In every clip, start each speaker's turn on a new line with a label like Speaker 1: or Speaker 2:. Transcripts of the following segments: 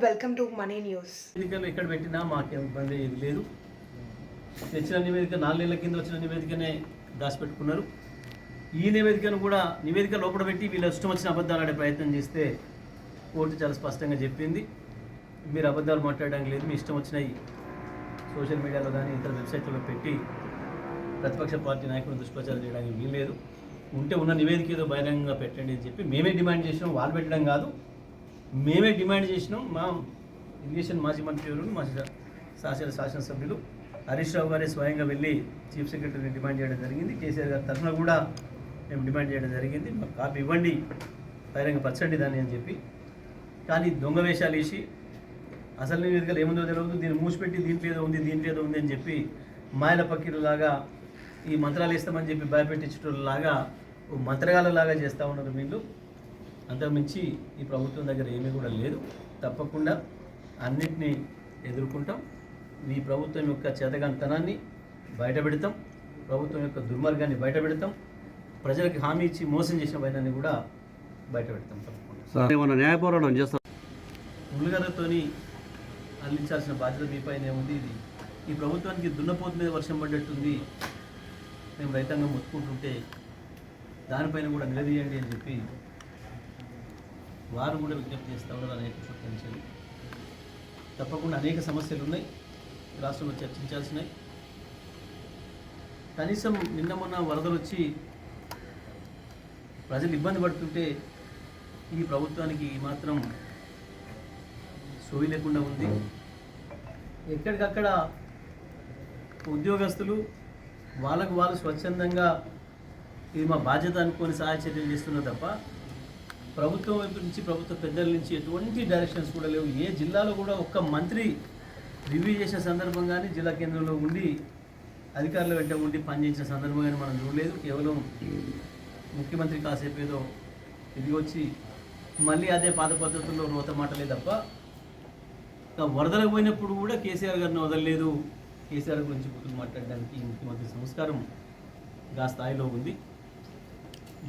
Speaker 1: Welcome to money news.
Speaker 2: నివేదికలు ఎక్కడ పెట్టినా మాకేం ఇబ్బంది ఏది లేదు. తెచ్చిన నివేదిక నాలుగేళ్ళ కింద వచ్చిన నివేదికనే దాచిపెట్టుకున్నారు. ఈ నివేదికను కూడా నివేదిక లోపల పెట్టి వీళ్ళ ఇష్టం వచ్చిన అబద్ధాలు ఆడే ప్రయత్నం చేస్తే కోర్టు చాలా స్పష్టంగా చెప్పింది. మీరు అబద్ధాలు మాట్లాడడానికి లేదు మీ ఇష్టం వచ్చినాయి సోషల్ మీడియాలో కానీ ఇతర వెబ్సైట్లలో పెట్టి ప్రతిపక్ష పార్టీ నాయకులను దుష్ప్రచారం చేయడానికి వీల్లేదు. ఉంటే ఉన్న నివేదిక ఏదో బహిరంగంగా పెట్టండి అని చెప్పి మేమే డిమాండ్ చేసినాం వాళ్ళు పెట్టడం కాదు. మేమే డిమాండ్ చేసినాం. మా ఇరిగేషన్ మాజీ మంత్రి ఎవరు? మా శాసన శాసనసభ్యులు హరీష్ రావు గారే స్వయంగా వెళ్ళి చీఫ్ సెక్రటరీని డిమాండ్ చేయడం జరిగింది. కేసీఆర్ గారి తరఫున కూడా మేము డిమాండ్ చేయడం జరిగింది. మాకు కాపీ ఇవ్వండి బహిరంగపరచండి దాన్ని అని చెప్పి. కానీ దొంగ వేషాలు వేసి అసలు నివేదికలు ఏముందో తెలియదు దీన్ని మూసిపెట్టి దీంట్లో ఏదో ఉంది దీంట్లో ఏదో ఉంది అని చెప్పి మాయల పక్కిరులాగా ఈ మంత్రాలు ఇస్తామని చెప్పి భయపెట్టించటలాగా ఓ మంత్రగాలలాగా చేస్తూ ఉన్నారు వీళ్ళు. అంతకుమించి ఈ ప్రభుత్వం దగ్గర ఏమీ కూడా లేదు. తప్పకుండా అన్నిటినీ ఎదుర్కొంటాం. ఈ ప్రభుత్వం యొక్క చేతగాంతనాన్ని బయటపెడతాం ప్రభుత్వం యొక్క దుర్మార్గాన్ని బయటపెడతాం ప్రజలకు హామీ ఇచ్చి మోసం చేసిన వైనాన్ని కూడా బయటపెడతాం తప్పకుండా.
Speaker 3: న్యాయ పోరాటం
Speaker 2: ముళ్ళగరతోని అందించాల్సిన బాధ్యత మీపైనే ఉంది. ఇది ఈ ప్రభుత్వానికి దున్నపోతు మీద వర్షం పడ్డట్టుంది. మేము రైతాంగం మొత్తుకుంటుంటే దానిపైన కూడా నిలదీయండి అని చెప్పి వారు కూడా విజ్ఞప్తి చేస్తూ ఉన్నారు అనేక చోట్ల తప్పకుండా అనేక సమస్యలు ఉన్నాయి. రాష్ట్రంలో చర్చించాల్సినాయి కనీసం నిన్న మొన్న వరదలు వచ్చి ప్రజలు ఇబ్బంది పడుతుంటే ఈ ప్రభుత్వానికి మాత్రం సోయి లేకుండా ఉంది. ఎక్కడికక్కడ ఉద్యోగస్తులు వాళ్ళకు వాళ్ళు స్వచ్ఛందంగా ఇది మా బాధ్యత అనుకొని సహాయ చర్యలు చేస్తున్నారు తప్ప ప్రభుత్వం వైపు నుంచి ప్రభుత్వ పెద్దల నుంచి ఎటువంటి డైరెక్షన్స్ కూడా లేవు. ఏ జిల్లాలో కూడా ఒక్క మంత్రి రివ్యూ చేసిన సందర్భం కానీ జిల్లా కేంద్రంలో ఉండి అధికారుల వెంట ఉండి పనిచేసిన సందర్భం కానీ మనం చూడలేదు. కేవలం ముఖ్యమంత్రి కాసేపు ఏదో ఇది వచ్చి మళ్ళీ అదే పాత పద్ధతుల్లో రోత మాటలే తప్ప వరదలకు పోయినప్పుడు కూడా కేసీఆర్ గారిని వదలలేదు. కేసీఆర్ గురించి గుర్తులు మాట్లాడడానికి ముఖ్యమంత్రి సంస్కారం గా స్థాయిలో ఉంది.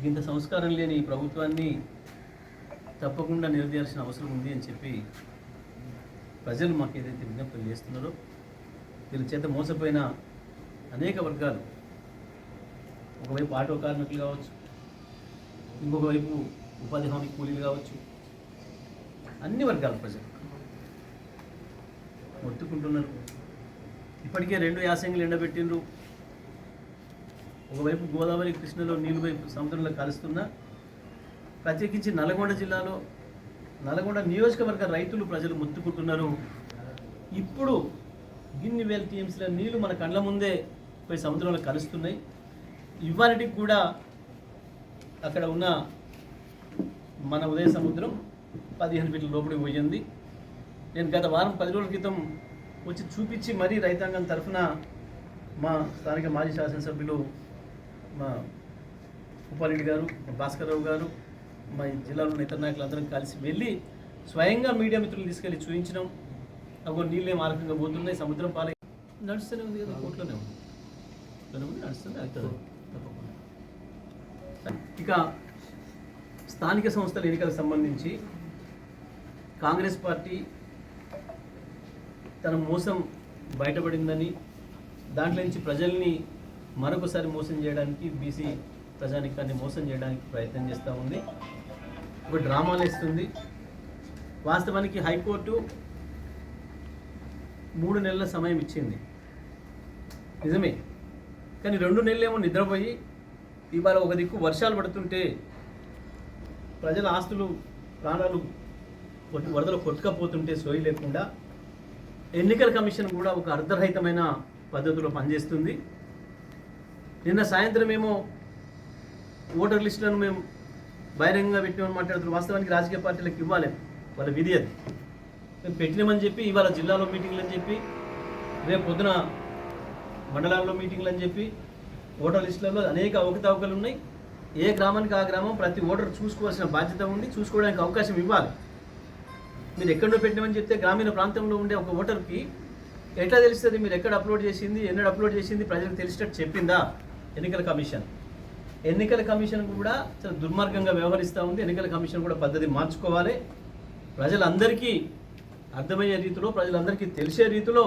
Speaker 2: ఇంత సంస్కారం లేని ఈ ప్రభుత్వాన్ని తప్పకుండా నిలదీయాల్సిన అవసరం ఉంది అని చెప్పి ప్రజలు మాకు ఏదైతే విజ్ఞప్తులు చేస్తున్నారో వీళ్ళ చేత మోసపోయిన అనేక వర్గాలు ఒకవైపు ఆటో కార్మికులు కావచ్చు ఇంకొక వైపు ఉపాధి హామీ కూలీలు కావచ్చు అన్ని వర్గాల ప్రజలు మొత్తుకుంటున్నారు. ఇప్పటికే రెండు యాసంగులు ఎండబెట్టిండ్రు ఒకవైపు గోదావరి కృష్ణలో నీళ్ళు వైపు సముద్రంలో కలుస్తున్నా ప్రత్యేకించి నల్గొండ జిల్లాలో నల్గొండ నియోజకవర్గ రైతులు ప్రజలు ముత్తుకుంటున్నారు. ఇప్పుడు గిన్ని వేల టీఎంసీల నీళ్ళు మన కళ్ళ ముందే పోయి సముద్రంలో కలుస్తున్నాయి. ఇవాళకి కూడా అక్కడ ఉన్న మన ఉదయ సముద్రం పదిహేను ఫీట్ల లోపలికి పోయింది. నేను గత వారం పది రోజుల క్రితం వచ్చి చూపించి మరీ రైతాంగం తరఫున మా స్థానిక మాజీ శాసనసభ్యులు మా ఉపారెడ్డి గారు మా భాస్కర్రావు గారు మా జిల్లాలో ఉన్న ఇతర నాయకులందరం కలిసి వెళ్ళి స్వయంగా మీడియా మిత్రులు తీసుకెళ్ళి చూపించినాం అగో నీళ్ళే మార్గంగా పోతున్నాయి సముద్రం పాలై నడుస్తూనే ఉంది కదా కోట్లోనే ఉంది. నడుస్తుంది అవుతుంది తప్పకుండా. ఇక స్థానిక సంస్థల ఎన్నికలకు సంబంధించి కాంగ్రెస్ పార్టీ తన మోసం బయటపడిందని దాంట్లో నుంచి ప్రజల్ని మరొకసారి మోసం చేయడానికి బీసీ ప్రజానికాన్ని మోసం చేయడానికి ప్రయత్నం చేస్తూ ఉంది. ఒక డ్రామాలు ఇస్తుంది వాస్తవానికి హైకోర్టు మూడు నెలల సమయం ఇచ్చింది. నిజమే. కానీ రెండు నెలలేమో నిద్రపోయి ఇవాళ ఒక దిక్కు వర్షాలు పడుతుంటే ప్రజల ఆస్తులు ప్రాణాలు కొట్టు వరదలు కొట్టుకపోతుంటే సోయి లేకుండా ఎన్నికల కమిషన్ కూడా ఒక అర్ధరహితమైన పద్ధతిలో పనిచేస్తుంది. నిన్న సాయంత్రం ఏమో ఓటర్ లిస్టులను మేము బహిరంగంగా పెట్టినామని మాట్లాడుతున్నారు వాస్తవానికి రాజకీయ పార్టీలకు ఇవ్వాలి. వాళ్ళ విధి అది. మేము పెట్టినామని చెప్పి ఇవాళ జిల్లాలో మీటింగ్లు అని చెప్పి రేపు పొద్దున మండలాల్లో మీటింగ్లు అని చెప్పి ఓటర్ లిస్టులలో అనేక అవకతవకలు ఉన్నాయి. ఏ గ్రామానికి ఆ గ్రామం ప్రతి ఓటర్ చూసుకోవాల్సిన బాధ్యత ఉంది చూసుకోవడానికి అవకాశం ఇవ్వాలి. మీరు ఎక్కడో పెట్టినామని చెప్తే గ్రామీణ ప్రాంతంలో ఉండే ఒక ఓటర్కి ఎట్లా తెలుస్తుంది? మీరు ఎక్కడ అప్లోడ్ చేసింది ఎన్నడు అప్లోడ్ చేసింది? ప్రజలకు తెలిసినట్టు చెప్పిందా? ఎన్నికల కమిషన్. ఎన్నికల కమిషన్ కూడా చాలా దుర్మార్గంగా వ్యవహరిస్తూ ఉంది. ఎన్నికల కమిషన్ కూడా పద్ధతి మార్చుకోవాలి. ప్రజలందరికీ అర్థమయ్యే రీతిలో ప్రజలందరికీ తెలిసే రీతిలో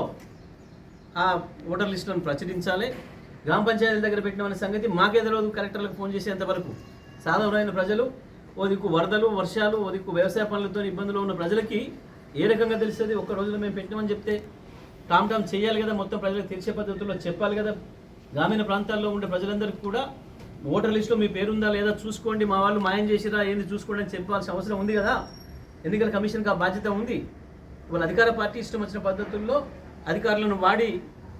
Speaker 2: ఆ ఓటర్ లిస్టులను ప్రచురించాలి. గ్రామ పంచాయతీల దగ్గర పెట్టిన సంగతి మాకే తెలియదు కలెక్టర్లకు ఫోన్ చేసేంత వరకు సాధారణమైన ప్రజలు ఓ దిక్కు వరదలు వర్షాలు ఓ దిక్కు వ్యవసాయ పనులతో ఇబ్బందులు ఉన్న ప్రజలకి ఏ రకంగా తెలుస్తుంది? ఒక్క రోజులో మేము పెట్టినామని చెప్తే టామ్ టామ్ చేయాలి కదా. మొత్తం ప్రజలకు తెలిసే పద్ధతుల్లో చెప్పాలి కదా. గ్రామీణ ప్రాంతాల్లో ఉండే ప్రజలందరికీ కూడా ఓటర్ లిస్టులో మీ పేరుందా లేదా చూసుకోండి మా వాళ్ళు మాయం చేసిరా ఏంది చూసుకోండి అని చెప్పాల్సిన అవసరం ఉంది కదా? ఎన్నికల కమిషన్కి ఆ బాధ్యత ఉంది. వాళ్ళ అధికార పార్టీ ఇష్టం వచ్చిన పద్ధతుల్లో అధికారులను వాడి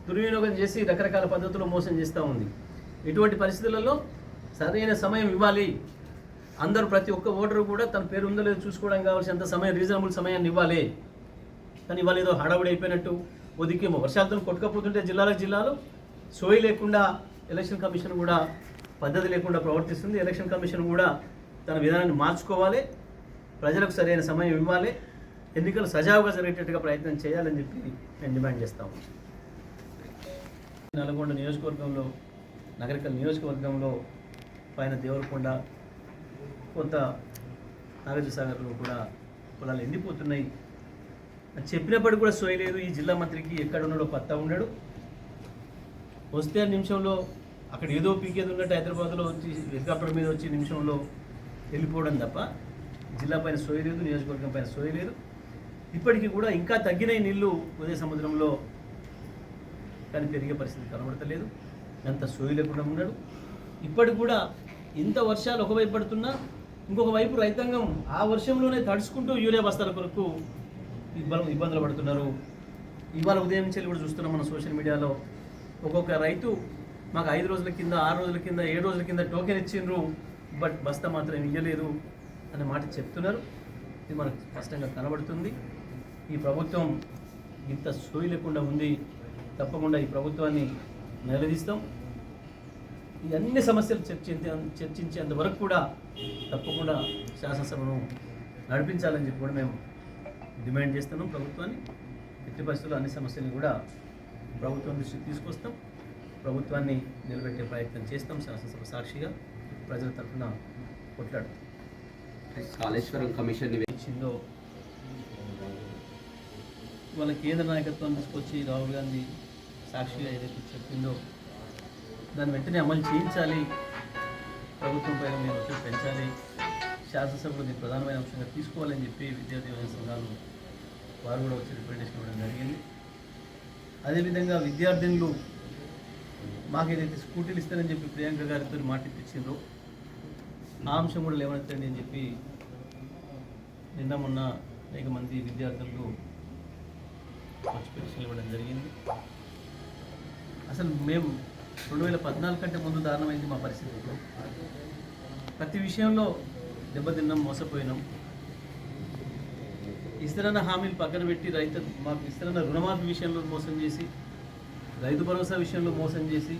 Speaker 2: దుర్వినియోగం చేసి రకరకాల పద్ధతుల్లో మోసం చేస్తూ ఉంది. ఇటువంటి పరిస్థితులలో సరైన సమయం ఇవ్వాలి. అందరూ ప్రతి ఒక్క ఓటరు కూడా తన పేరు ఉందో లేదో చూసుకోవడం కావాల్సినంత సమయం రీజనబుల్ సమయాన్ని ఇవ్వాలి. కానీ ఇవాళ ఏదో హడావుడి అయిపోయినట్టు ఒదికేమో వర్షాలతో కొట్టుకపోతుంటే జిల్లాలకు జిల్లాలు సోయి లేకుండా ఎలక్షన్ కమిషన్ కూడా పద్ధతి లేకుండా ప్రవర్తిస్తుంది. ఎలక్షన్ కమిషన్ కూడా తన విధానాన్ని మార్చుకోవాలి. ప్రజలకు సరైన సమయం ఇవ్వాలి. ఎన్నికలు సజావుగా జరిగేటట్టుగా ప్రయత్నం చేయాలని చెప్పి నేను డిమాండ్ చేస్తాము నల్గొండ నియోజకవర్గంలో నగరికల్ నియోజకవర్గంలో పైన దేవరకొండ కొంత నాగార్జున కూడా పొలాలు ఎండిపోతున్నాయి. అని చెప్పినప్పటికీ కూడా సోయలేదు. ఈ జిల్లా మంత్రికి ఎక్కడ ఉన్నాడో పత్తా ఉండడు. వస్తే నిమిషంలో అక్కడ ఏదో పీకేది ఉన్నట్టు హైదరాబాద్లో వచ్చి హెలికాప్టర్ మీద వచ్చి నిమిషంలో వెళ్ళిపోవడం తప్ప జిల్లా పైన సోయలేదు నియోజకవర్గం పైన సోయలేదు ఇప్పటికీ కూడా ఇంకా తగ్గిన నీళ్ళు ఉదయ సముద్రంలో కానీ పెరిగే పరిస్థితి కనబడతలేదు. ఎంత సోయి లేకుండా ఉన్నాడు. ఇప్పటికి కూడా ఇంత వర్షాలు ఒకవైపు పడుతున్నా ఇంకొక వైపు రైతాంగం ఆ వర్షంలోనే తడుచుకుంటూ యూరియా బస్తాల కొరకు ఇబ్బంది ఇబ్బందులు పడుతున్నారు. ఇవాళ ఉదయం నుంచి కూడా చూస్తున్నాం మన సోషల్ మీడియాలో ఒక్కొక్క రైతు మాకు ఐదు రోజుల కింద ఆరు రోజుల కింద ఏడు రోజుల కింద టోకెన్ ఇచ్చిండ్రు బట్ బస్తా మాత్రం ఇయ్యలేదు అనే మాట చెప్తున్నారు. ఇది మనకు స్పష్టంగా కనబడుతుంది. ఈ ప్రభుత్వం ఇంత సోయి లేకుండా ఉంది. తప్పకుండా ఈ ప్రభుత్వాన్ని నిలదీస్తాం. ఈ అన్ని సమస్యలు చర్చించే చర్చించేంత వరకు కూడా తప్పకుండా శాసనసభను నడిపించాలని చెప్పి కూడా మేము డిమాండ్ చేస్తున్నాం ప్రభుత్వాన్ని. ఎట్టి పరిస్థితుల్లో అన్ని సమస్యలను కూడా ప్రభుత్వం దృష్టికి తీసుకొస్తాం. ప్రభుత్వాన్ని నిలబెట్టే ప్రయత్నం చేస్తాం శాసనసభ సాక్షిగా ప్రజల తరఫున కొట్లాడు.
Speaker 1: కాళేశ్వరం కమిషన్
Speaker 2: ఇచ్చిందో? వాళ్ళ కేంద్ర నాయకత్వం తీసుకొచ్చి రాహుల్ గాంధీ సాక్షిగా ఏదైతే చెప్పిందో దాన్ని వెంటనే అమలు చేయించాలి. ప్రభుత్వం పైన మీరు ఒత్తిడి పెంచాలి. శాసనసభలో దీన్ని ప్రధానమైన అంశంగా తీసుకోవాలని చెప్పి విద్యార్థి యువజన సంఘాలు వారు కూడా వచ్చి రిప్రజెంటేషన్ ఇవ్వడం జరిగింది. అదేవిధంగా విద్యార్థినులు మాకు ఏదైతే స్కూటీలు ఇస్తారని చెప్పి ప్రియాంక గారితో మాట ఆ అంశం కూడా లేవనెత్తండి అని చెప్పి నిన్న మొన్న అనేక మంది విద్యార్థులకు వచ్చి పరీక్షలు ఇవ్వడం జరిగింది. అసలు మేము రెండు వేల పద్నాలుగు కంటే ముందు దారుణమైంది మా పరిస్థితుల్లో ప్రతి విషయంలో దెబ్బతిన్నాం మోసపోయినాం. ఇస్తారన్న హామీలు పక్కన పెట్టి రైతు మాకు ఇస్తారన్న రుణమాఫీ విషయంలో మోసం చేసి రైతు భరోసా విషయంలో మోసం చేసి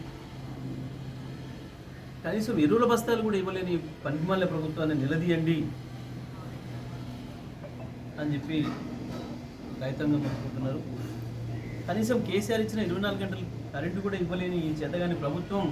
Speaker 2: కనీసం ఎరువుల బస్తాలు కూడా ఇవ్వలేని పనికిమాల ప్రభుత్వాన్ని నిలదీయండి అని చెప్పి రైతాంగం అనుకుంటున్నారు కనీసం కేసీఆర్ ఇచ్చిన ఇరవై నాలుగు గంటలు కరెంటు కూడా ఇవ్వలేని ఈ చేతగాని ప్రభుత్వం